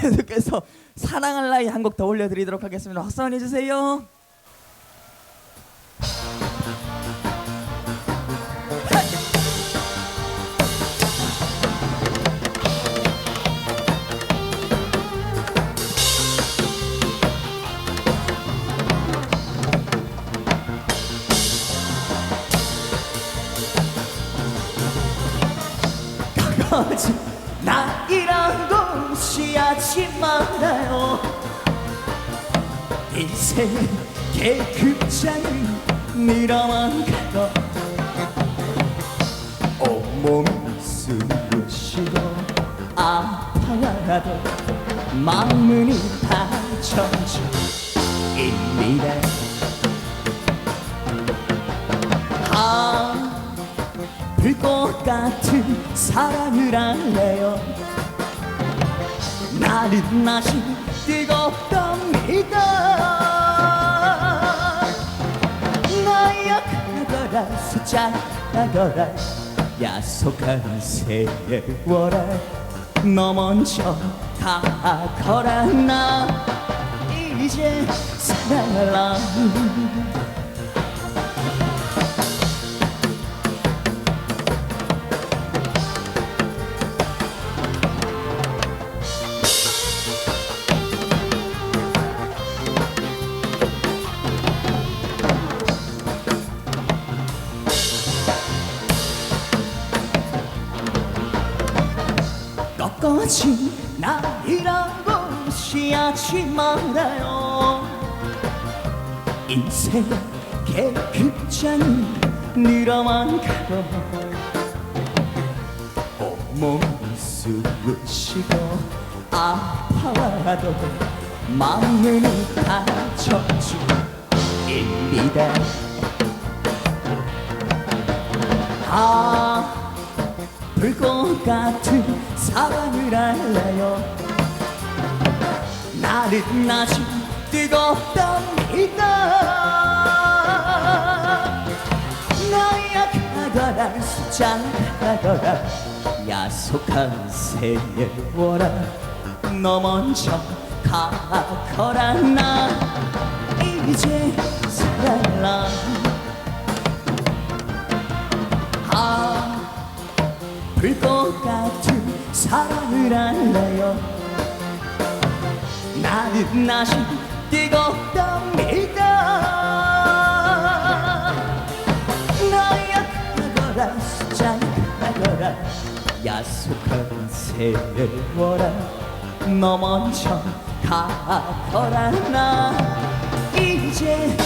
계속해서 사랑할 나이 한 곡 더 올려드리도록 하겠습니다. 해주세요. 거짓 나이 무시하지 말아요. 인생의 계급장을 밀어만 가도 온몸이 쑤시고 아파도 마음은 다쳐져 입니다. 아 불꽃 같은 사랑을 할래요 나른나시 뜨겁답니다 나약하거라 숫자하거라 약속한 세월아 너 먼저 다가거라 나 이제 사랑할 라 꺾어진 나이라고 무시하지 말아요. 인생의 계급장이 늘어만 가도 온몸이 쑤시고 아파도 마음은 다쳐줍니다. 아 불꽃 같은 사랑을 할래요? 나른나시 뜨겁답니다 나약하더라 숫자하더라 약속한 세월아 너 먼저 가거라 나 이제 사랑라. 아 불꽃 같은 사랑을 할래요. 나는 나시 뜨겁답니다 나약하거라 숫자하거라 약속한 세월아 너 먼저 가거라 나 이제